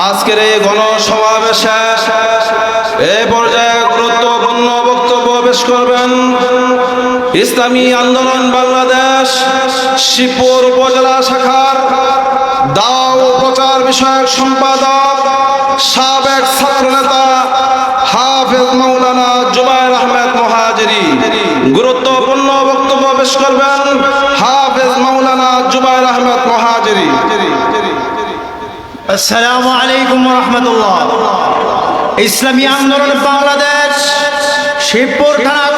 আজকের এই গণসমাবেশে এ পর্যায়ে গুরুত্বপূর্ণ বক্তব্য পেশ করবেন ইসলামী আন্দোলন বাংলাদেশ, শিবপুর উপজেলা শাখার দাও প্রচার বিষয়ক সম্পাদক, সাবেক ছাত্রনেতা হাফেজ মাওলানা জুবাইর আহমেদ মহাজেরি। গুরুত্বপূর্ণ বক্তব্য পেশ করবেন হাফেজ মাওলানা জুবাইর আহমেদ মহাজেরি আসসালামু আলাইকুম রহমতুল্লাহ। ইসলামী আন্দোলন বাংলাদেশ শিবপুর থানা